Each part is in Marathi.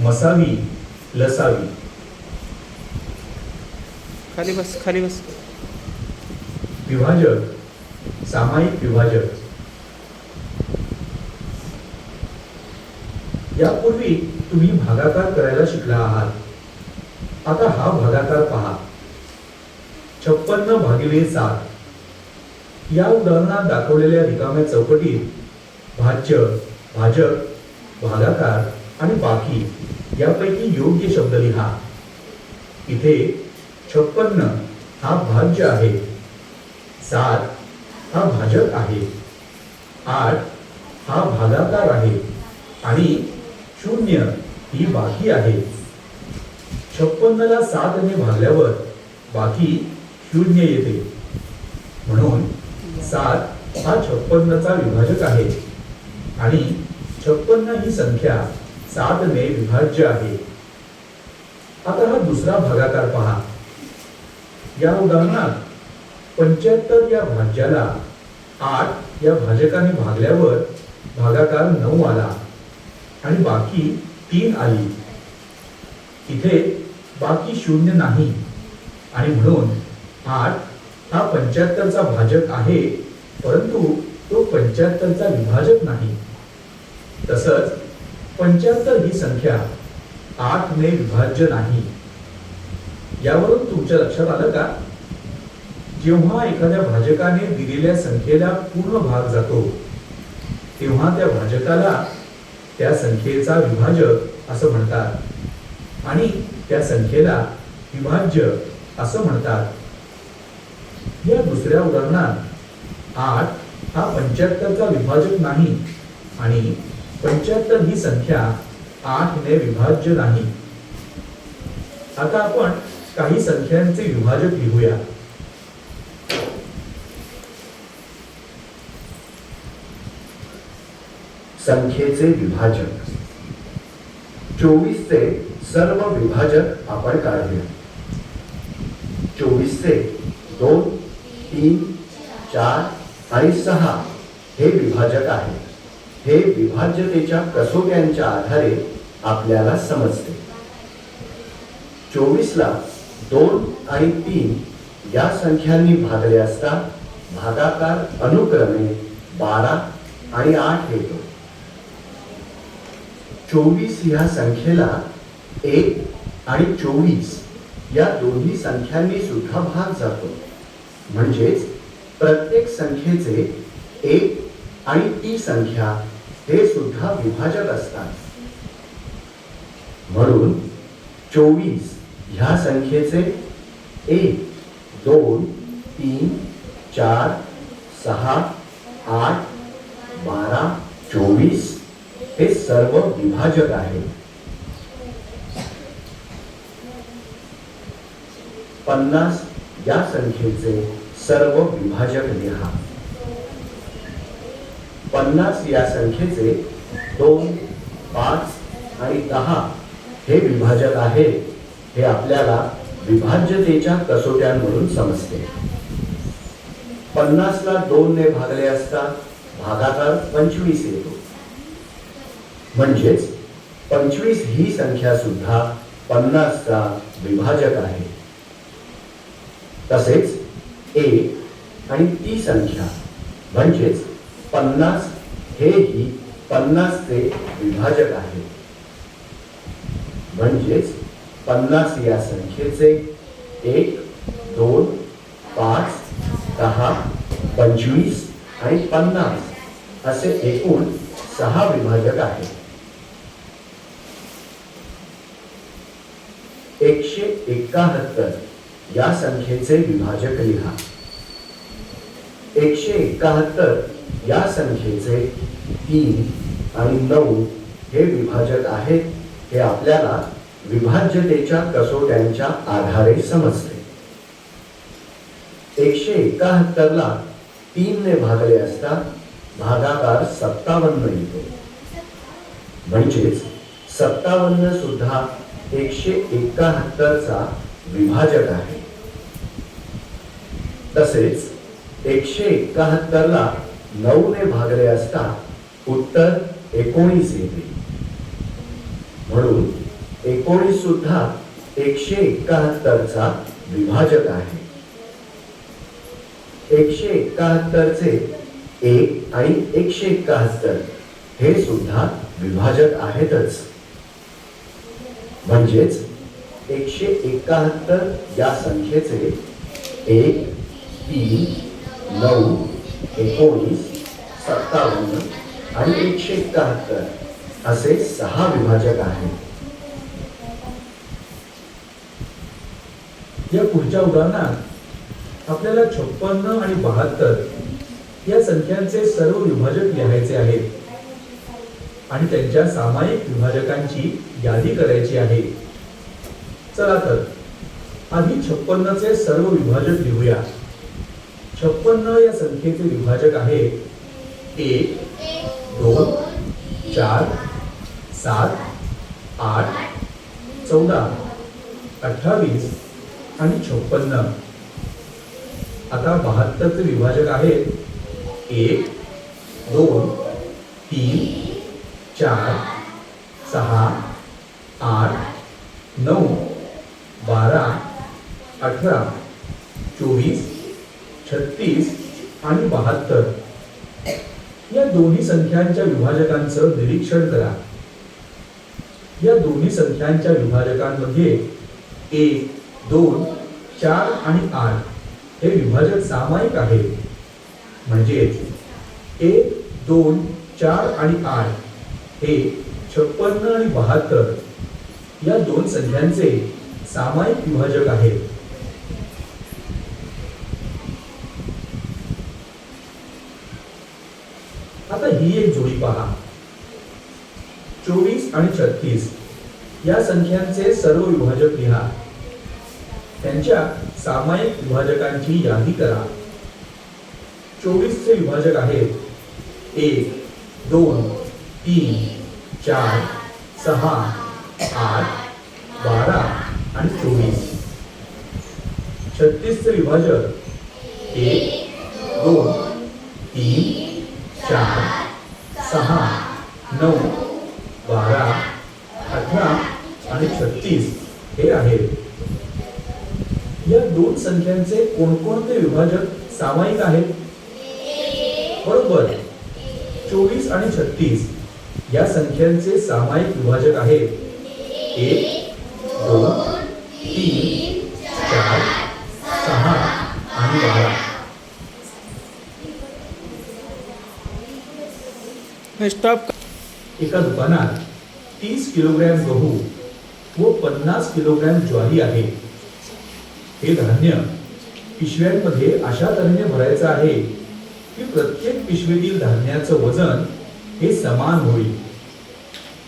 मसावी लसावी. खाली बस खाली बस. विभाजक सामायिक विभाजक. यापूर्वी तुम्ही भागाकार करायला शिकला आहात. आता हा भागाकार पहा. छप्पन्न भागिले सात. या उदाहरणात दाखवलेल्या रिकाम्या चौकटीत भाज्य भाजक भागाकार आणि बाकी यापैकी योग्य शब्द लिहा. इथे छप्पन्न हा भाज्य आहे. सात हा भाजक आहे. आठ हा भागाकार आहे. आणि शून्य ही बाकी आहे. छप्पन्नला सातने भागल्यावर बाकी शून्य येते. म्हणून सात हा छप्पन्नचा विभाजक आहे. आणि छप्पन्न ही संख्या सातने विभाज्य आहे. आता हा दुसरा भागाकार पहा. या उदाहरणात पंच्याहत्तर या भाज्याला आठ या भाजकाने भागल्यावर भागाकार नऊ आला आणि बाकी तीन आली. इथे बाकी शून्य नाही आणि म्हणून आठ हा पंच्याहत्तरचा भाजक आहे परंतु तो पंच्याहत्तरचा विभाजक नाही. तसंच पंच्याहत्तर ही संख्या आठ ने विभाज्य नाही. यावरून तुमच्या लक्षात आलं का? जेव्हा एखाद्या भाजकाने दिलेल्या संख्येला पूर्ण भाग जातो तेव्हा त्या भाजकाला त्या संख्येचा विभाजक असं म्हणतात आणि त्या संख्येला विभाज्य असं म्हणतात. या दुसऱ्या उदाहरणात आठ हा पंच्याहत्तरचा विभाजक नाही आणि पंच्याहत्तर ही संख्या आठ ने विभाज्य नाही. आता आपण काही संख्यांचे विभाजक लिहूया. संख्येचे विभाजक. चोवीसचे सर्व विभाजक आपण काढूया. चोवीसचे दोन तीन चार आणि सहा हे विभाजक आहे हे विभाज्यतेच्या कसोट्यांच्या आधारे आपल्याला समजते. चोवीसला दोन आणि तीन या संख्यांनी भागले असता भागाकार अनुक्रमे बारा आणि आठ येतो. चोवीस ह्या संख्येला एक आणि चोवीस या दोन्ही संख्यांनी सुद्धा भाग जातो. म्हणजेच प्रत्येक संख्येचे एक आणि ती संख्या हे सुद्धा विभाजक असतात. म्हणून चोवीस ह्या संख्येचे एक, दोन, तीन, चार, सहा, आठ, बारा, चोवीस हे सर्व विभाजक आहेत. पन्नास या संख्येचे सर्व विभाजक लिहा. पन्नास या संख्येचे दोन पाच आणि दहा हे विभाजक आहे. हे आपल्याला विभाज्यतेच्या कसोट्यांवरून समजते. पन्नासला दोन ने भागले असता भागाकार पंचवीस येतो. म्हणजेच पंचवीस ही संख्या सुद्धा पन्नासचा विभाजक आहे. तसेच एक आणि ती संख्या म्हणजेच पन्नास हेही पन्नासचे विभाजक आहे म्हणजेच पन्नास या संख्येचे एक दोन पाच दहा पंचवीस आणि पन्नास असे एकूण सहा विभाजक आहेत. एकशे एकाहत्तर या संख्येचे विभाजक लिहा. एकशे एकाहत्तर या संख्येचे तीन आणि नऊ हे विभाजक आहेत हे आपल्याला विभाज्यतेच्या कसोट्यांच्या आधारे समजते. एकशे एकाहत्तरला तीनने भागले असता भागाकार सत्तावन्न येतो. म्हणजेच सत्तावन्न सुद्धा एकशे एकाहत्तरचा विभाजक आहे. तसेच एकशे एकाहत्तरला नऊ ने भागले असता उत्तर एकोणीस येते. म्हणून एकोणीस सुद्धा एकशे एकाहत्तरचा विभाजक आहे. एकशे एकाहत्तरचे एक आणि एकशे एकाहत्तर हे सुद्धा विभाजक आहेतच. म्हणजेच एकशे एकाहत्तर या संख्येचे एक तीन नऊ एकोणीस सत्तावन्न आणि एकशे एकाहत्तर असे सहा विभाजक आहेत. या पुढच्या उदाहरणात आपल्याला छप्पन्न आणि बहात्तर या संख्यांचे सर्व विभाजक लिहायचे आहेत आणि त्यांच्या सामायिक विभाजकांची यादी करायची आहे. चला तर आधी छप्पन्नचे सर्व विभाजक लिहूया. छप्पन्न या संख्येचे विभाजक आहे एक दोन चार सात आठ चौदा अठ्ठावीस आणि छप्पन्न. आता बहात्तरचे विभाजक आहेत. एक दोन तीन चार सहा आठ नऊ बारा अठरा चोवीस छत्तीस आणि बहात्तर. या दोन्ही संख्यांच्या विभाजकांचं निरीक्षण करा. या दोन्ही संख्यांच्या विभाजकांमध्ये एक दोन चार आणि आठ हे विभाजक सामायिक आहे म्हणजेच एक दोन चार आणि आठ हे छप्पन्न आणि बहात्तर या दोन संख्यांचे सामायिक विभाजक आहेत आता ही एक जोडी पहा. चोवीस आणि छत्तीस. या संख्यांचे सर्व विभाजक लिहा. त्यांच्या सामायिक विभाजकांची यादी करा. चोवीसचे विभाजक आहेत. एक दोन तीन चार सहा आठ बारा आणि चोवीस. छत्तीसचे विभाजक एक दोन तीन चार सहा नऊ बारा अठरा आणि छत्तीस हे आहेत. या दोन संख्यांचे कोणकोणते विभाजक सामायिक आहेत? बरोबर. चोवीस आणि छत्तीस या संख्यांचे सामायिक विभाजक आहेत. एक दोन तीन चार सहा आणि बारा. स्टॉप एका दुकानात तीस किलोग्रॅम गहू व पन्नास किलोग्रॅम ज्वारी आहे. हे धान्य पिशव्यांमध्ये अशा तऱ्हेने भरायचं आहे की प्रत्येक पिशवीतील धान्याचं वजन हे समान होईल.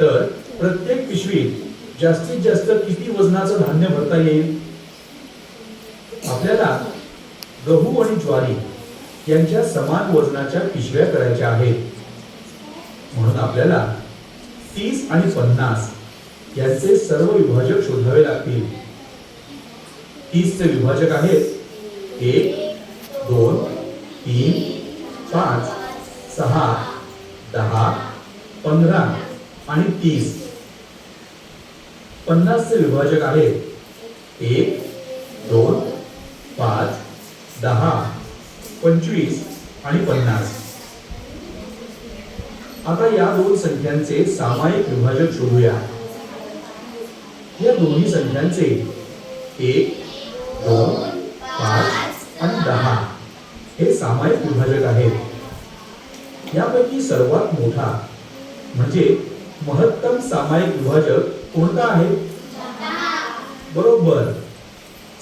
तर प्रत्येक पिशवीत जास्तीत जास्त किती वजनाचं धान्य भरता येईल? आपल्याला गहू आणि ज्वारी यांच्या समान वजनाच्या पिशव्या करायच्या आहेत. म्हणून आपल्याला तीस आणि पन्नास यांचे सर्व विभाजक शोधावे लागतील. तीसचे विभाजक आहेत एक दोन तीन पाच सहा दहा पंधरा आणि तीस. पन्नासचे विभाजक आहेत एक दोन पाच दहा पंचवीस आणि पन्नास. आता या दोन संख्यांचे सामायिक विभाजक शोधूया. या दोन्ही संख्यांचे एक दोन पाच आणि दहा हे सामायिक विभाजक आहेत. यापैकी सर्वात मोठा म्हणजे महत्तम सामायिक विभाजक कोणता आहे? बरोबर.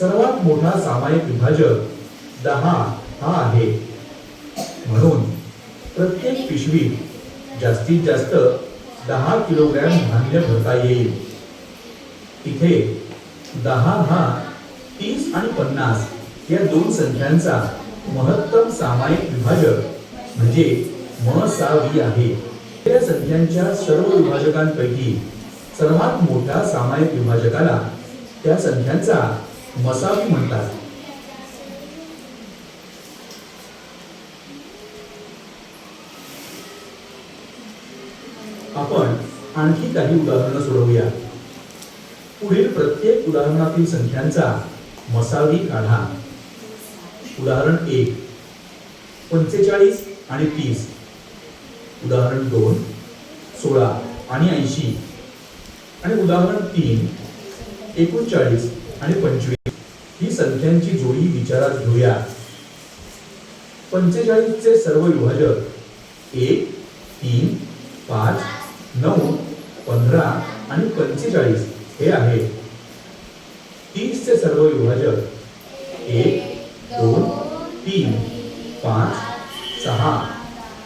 सर्वात मोठा सामायिक विभाजक दहा हा आहे. म्हणून प्रत्येक पिशवीत जास्तीत जास्त दहा किलोग्रॅम धान्य भरता येईल. इथे दहा हा तीस आणि पन्नास या दोन संख्यांचा महत्तम सामायिक विभाजक म्हणजे मसावी आहे. या संख्यांच्या सर्व विभाजकांपैकी सर्वात मोठ्या सामायिक विभाजकाला त्या संख्यांचा मसावी म्हणतात आपण आणखी काही उदाहरणं सोडवूया. पुढील प्रत्येक उदाहरणातील संख्यांचा मसावी काढा. उदाहरण एक पंचेचाळीस आणि तीस. उदाहरण दोन सोळा आणि ऐंशी. आणि उदाहरण तीन एकोणचाळीस आणि पंचवीस. ही संख्यांची जोडी विचारात घेऊया. पंचेचाळीसचे सर्व विभाजक एक तीन पाच नऊ पंधरा आणि पंचेचाळीस हे आहे. तीसचे सर्व विभाजक एक दोन तीन पाच सहा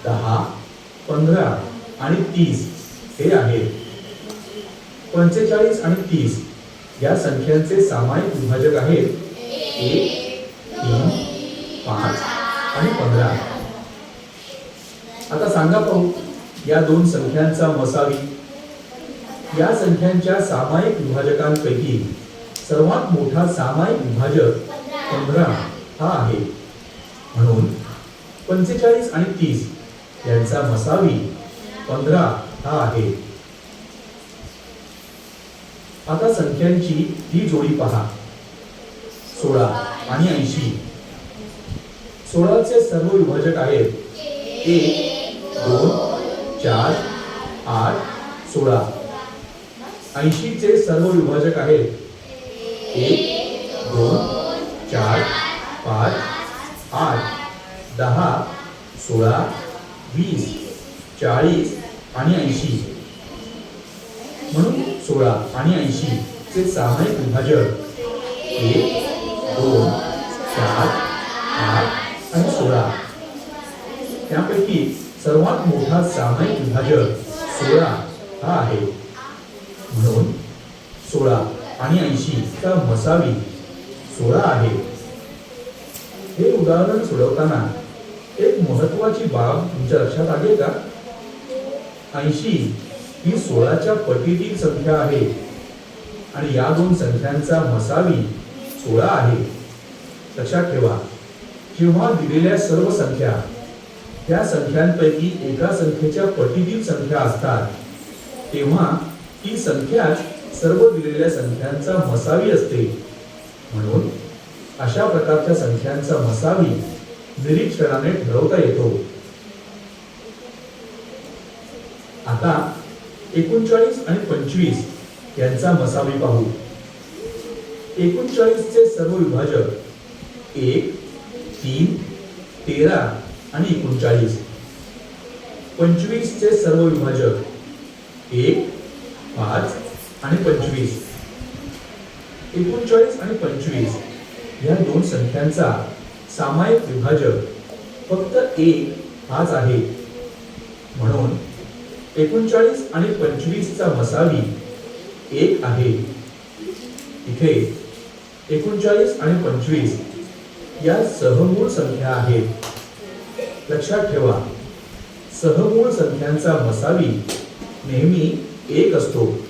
दहा पंधरा आणि तीस हे आहे. पंचेचाळीस आणि तीस या संख्यांचे सामायिक विभाजक आहेत. एक तीन पाच आणि पंधरा. आता सांगा पाहू या दोन संख्यांचा मसावी या संख्यांच्या सामायिक विभाजकांपैकी सर्वात मोठा सामायिक विभाजक पंधरा हा आहे. म्हणून पंचेचाळीस आणि तीस यांचा मसावी पंधरा हा आहे. आता संख्यांची ही जोडी पहा. सोळा आणि ऐंशी. सोळाचे सर्व विभाजक आहेत. एक दोन चार आठ सोळा. ऐंशीचे सर्व विभाजक आहेत. एक दोन चार पाच आठ दहा सोळा वीस चाळीस आणि ऐंशी. म्हणून सोळा आणि ऐंशी चे सामायिक विभाजक एक दोन चार आठ आणि सोळा. त्यापैकी सर्वात मोठा सामायिक विभाजक सोळा हा आहे. म्हणून सोळा आणि ऐंशी त्या मसावी सोळा आहे. हे उदाहरण सोडवताना एक महत्वाची बाब तुमच्या लक्षात आली का? ऐंशी ही सोळाच्या पटीतील संख्या आहे आणि या दोन संख्यांचा मसावी सोळा आहे. लक्षात ठेवा जेव्हा दिलेल्या सर्व संख्या त्या संख्यांपैकी एका संख्येच्या पटीतील संख्या असतात तेव्हा ही संख्याच सर्व दिलेल्या संख्यांचा मसावी असते. म्हणून अशा प्रकारच्या संख्यांचा मसावी निरीक्षणाने ठरवता येतो. आता एकोणचाळीस आणि पंचवीस यांचा मसावी पाहू. एकोणचाळीसचे सर्व विभाजक एक तीन तेरा आणि एकोणचाळीस. पंचवीसचे सर्व विभाजक एक पाच आणि पंचवीस. एकोणचाळीस आणि पंचवीस या दोन संख्यांचा सामायिक विभाजक फक्त एक हाच आहे. म्हणून एकोणचाळीस आणि पंचवीसचा मसावी एक आहे. इथे एकोणचाळीस आणि पंचवीस या सहमूळ संख्या आहेत. लक्षात ठेवा सहमूळ संख्यांचा मसावी नेहमी एक असतो.